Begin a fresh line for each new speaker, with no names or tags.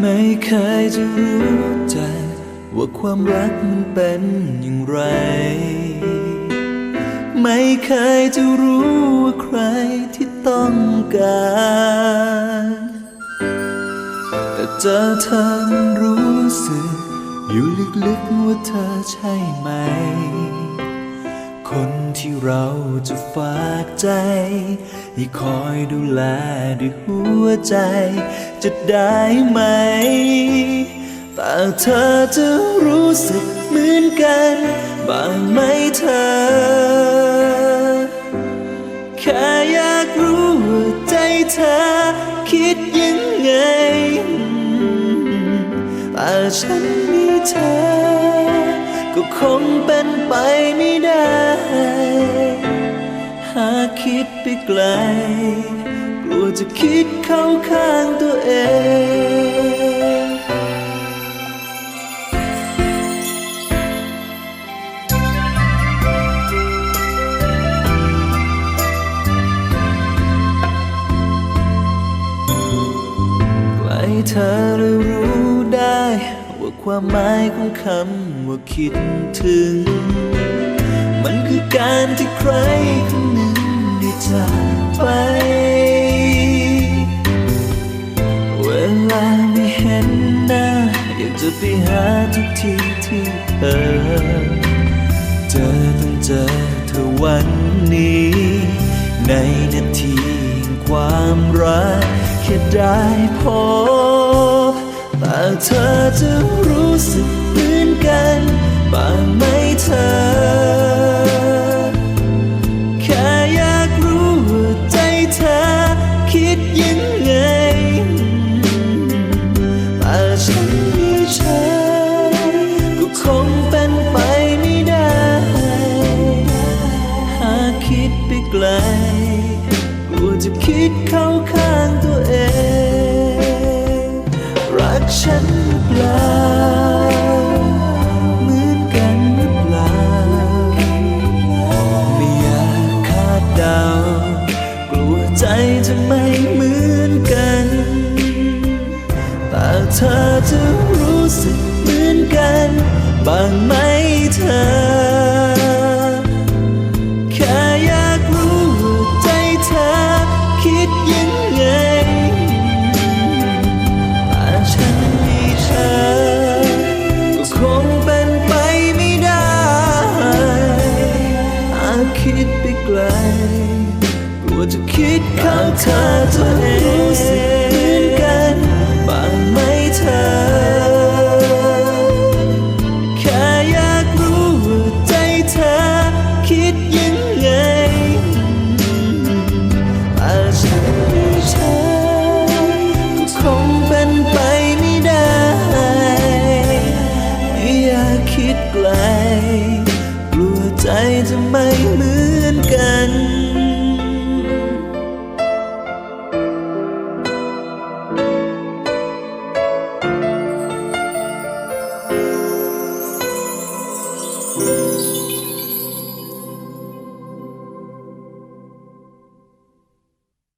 ไม่เคยจะรู้ใจ ว่าความรักมันเป็นอย่างไร ไม่เคยจะรู้ว่าใครที่ต้องการแต่เจอเธอมันรู้สึก อยู่ลึกๆว่าเธอใช่ไหม คนที่เราจะฝากใจ ให้คอยดูแลด้วยหัวใจ จะได้ไหม แต่เธอจะรู้สึกเหมือนกัน บ้างไหมเธอ แค่อยากรู้ว่าใจเธอ คิดยังไงแต่ฉันมีเธอ ก็คงเป็นไปไม่ได้ หากคิดไปไกล กลัวจะคิดเข้าข้างตัวเองใกล้เธอเลยรู้ได้ว่า ความหมายของคำว่าคิดถึง มันคือการที่ใครคนหนึ่งได้จากไป เวลาไม่เห็นหน้า อยากจะไปหาทุกทีที่เธอ เจอต้องเจอเธอวันนี้ ในนาทีแห่งความรักแค่ได้พบ แต่เธอจะรู้สึกเหมือนกันบ้างไหมเธอ แค่อยากรู้ว่าใจเธอคิดยังไงแต่ฉันมีเธอก็คงเป็นไปไม่ได้ หากคิดไปไกลกลัวจะคิดเข้าข้างตัวเอง กฉันหรือเปล่าเหมือนกันหรือเปล่า ไม่อยากคาดเดากลัวใจจะไม่เหมือนกัน แต่เธอจะรู้สึกเหมือนกัน บางไหม ข้าเธอจะรู้สึกเหมือนกันบ้างไหมเธอ แค่อยากรู้ว่าใจเธอ คิดยังไงแต่ฉันมีเธอก็คงเป็นไปไม่ได้ไม่อยากคิดไกลกลัวใจจะไม่เหมือนกัน